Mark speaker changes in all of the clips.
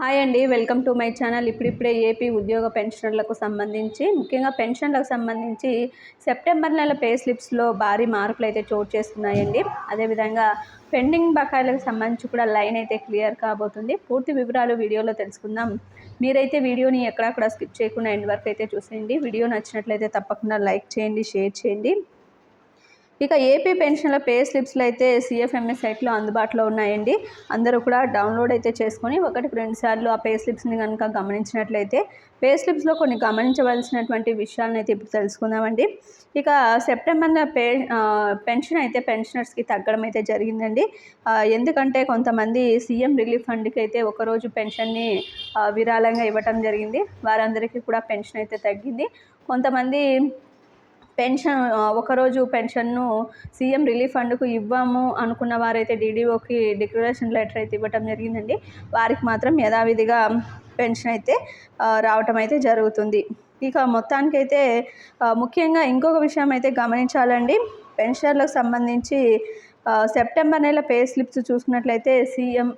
Speaker 1: Hi అండి welcome to my channel. ఇప్పుడిప్పుడే AP ఉద్యోగ పెన్షనర్లకు సంబంధించి ముఖ్యంగా పెన్షన్లకు సంబంధించి సెప్టెంబర్ నెల పే స్లిప్స్లో భారీ మార్పులు అయితే చోటు చేస్తున్నాయండి అదేవిధంగా పెండింగ్ బకాయిలకు సంబంధించి కూడా లైన్ అయితే క్లియర్ కాబోతుంది. పూర్తి వివరాలు వీడియోలో తెలుసుకుందాం. మీరైతే వీడియోని ఎక్కడక్కడ స్కిప్ చేయకుండా ఎండ్ వరకు అయితే చూసేయండి. వీడియో నచ్చినట్లయితే తప్పకుండా లైక్ చేయండి షేర్ చేయండి. ఇక ఏపీ పెన్షన్ల పే స్లిప్స్లు అయితే సిఎఫ్ఎంఎస్ సైట్లో అందుబాటులో ఉన్నాయండి. అందరూ కూడా డౌన్లోడ్ అయితే చేసుకొని ఒకటికి రెండుసార్లు ఆ పే స్లిప్స్ని కనుక గమనించినట్లయితే పే స్లిప్స్లో కొన్ని గమనించవలసినటువంటి విషయాలను అయితే ఇప్పుడు తెలుసుకుందామండి. ఇక సెప్టెంబర్ పే పెన్షన్ అయితే పెన్షనర్స్కి తగ్గడం అయితే జరిగిందండి. ఎందుకంటే కొంతమంది సీఎం రిలీఫ్ ఫండ్కి అయితే ఒకరోజు పెన్షన్ని విరాళంగా ఇవ్వటం జరిగింది. వారందరికీ కూడా పెన్షన్ అయితే తగ్గింది. కొంతమంది పెన్షన్ ఒకరోజు పెన్షన్ను సీఎం రిలీఫ్ ఫండ్కు ఇవ్వము అనుకున్న వారైతే డీడీఓకి డిక్లరేషన్ లెటర్ అయితే ఇవ్వటం జరిగిందండి. వారికి మాత్రం యథావిధిగా పెన్షన్ అయితే రావటం అయితే జరుగుతుంది. ఇక మొత్తానికైతే ముఖ్యంగా ఇంకొక విషయం అయితే గమనించాలండి. పెన్షన్లకు సంబంధించి సెప్టెంబర్ నెల పే స్లిప్స్ చూసుకున్నట్లయితే సీఎం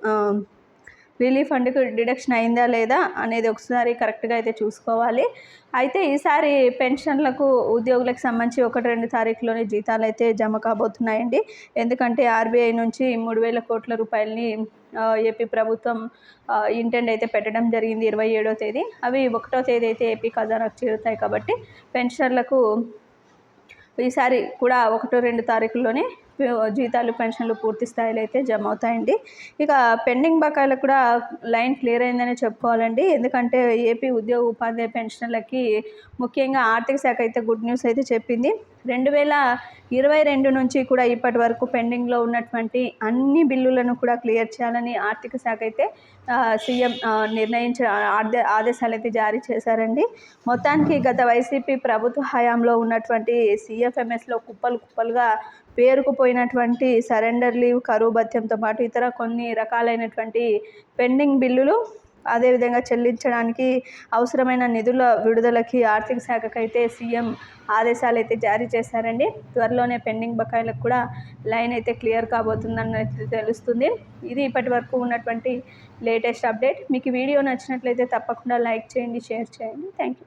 Speaker 1: రిలీఫ్ ఫండ్కి డిడక్షన్ అయిందా లేదా అనేది ఒకసారి కరెక్ట్గా అయితే చూసుకోవాలి. అయితే ఈసారి పెన్షన్లకు ఉద్యోగులకు సంబంధించి ఒకటి రెండు తారీఖులోనే జీతాలు అయితే జమ కాబోతున్నాయండి. ఎందుకంటే ఆర్బీఐ నుంచి మూడు వేల కోట్ల రూపాయలని ఏపీ ప్రభుత్వం ఇంటెండ్ అయితే పెట్టడం జరిగింది ఇరవై ఏడో తేదీ. అవి ఒకటో తేదీ అయితే ఏపీ ఖజానాకు చేరుతాయి కాబట్టి పెన్షన్లకు ఈసారి కూడా ఒకటో రెండు తారీఖుల్లోనే జీతాలు పెన్షన్లు పూర్తి స్థాయిలో అయితే జమ అవుతాయండి. ఇక పెండింగ్ బకాయిలకు కూడా లైన్ క్లియర్ అయిందని చెప్పుకోవాలండి. ఎందుకంటే ఏపీ ఉద్యోగ ఉపాధ్యాయ పెన్షన్లకి ముఖ్యంగా ఆర్థిక శాఖ అయితే గుడ్ న్యూస్ అయితే చెప్పింది. రెండు వేల ఇరవై రెండు నుంచి కూడా ఇప్పటి వరకు పెండింగ్లో ఉన్నటువంటి అన్ని బిల్లులను కూడా క్లియర్ చేయాలని ఆర్థిక శాఖ అయితే సీఎం నిర్ణయించ ఆదేశాలు అయితే జారీ చేశారండి. మొత్తానికి గత వైసీపీ ప్రభుత్వ హయాంలో ఉన్నటువంటి సిఎఫ్ఎంఎస్లో కుప్పలు కుప్పలుగా పేరుకుపోయినటువంటి సరెండర్ లీవ్ కరువు భత్యంతో పాటు ఇతర కొన్ని రకాలైనటువంటి పెండింగ్ బిల్లులు అదేవిధంగా చెల్లించడానికి అవసరమైన నిధుల విడుదలకి ఆర్థిక శాఖకైతే సీఎం ఆదేశాలు అయితే జారీ చేశారండి. త్వరలోనే పెండింగ్ బకాయిలకు కూడా లైన్ అయితే క్లియర్ కాబోతుందని తెలుస్తుంది. ఇది ఇప్పటి వరకు ఉన్నటువంటి లేటెస్ట్ అప్డేట్. మీకు వీడియో నచ్చినట్లయితే తప్పకుండా లైక్ చేయండి షేర్ చేయండి. Thank you